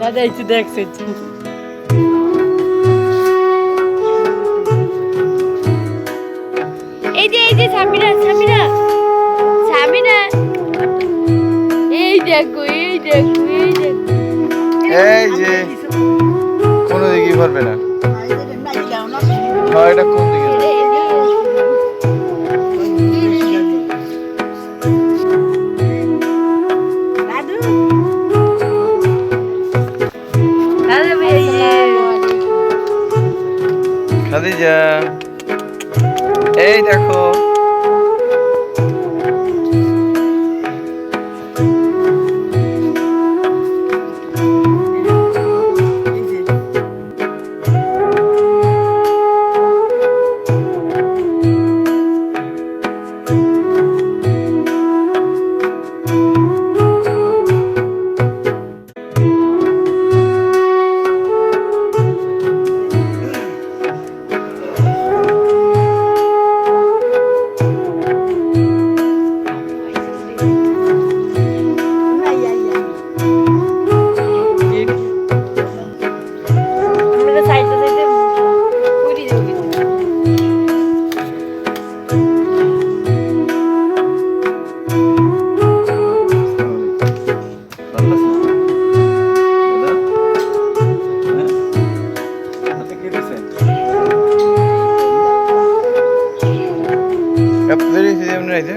দাদা একটু দেখছে এই যে এই যে সামিরা সামিরা। সামিরা। এই দেখো এই দেখো এই দেখো। এই যে কোনো দিকেই পারবে না। হ্যাঁ এটা কোন দিকে? খাদিজা এই দেখো। Yaptıkları eylemler neydi?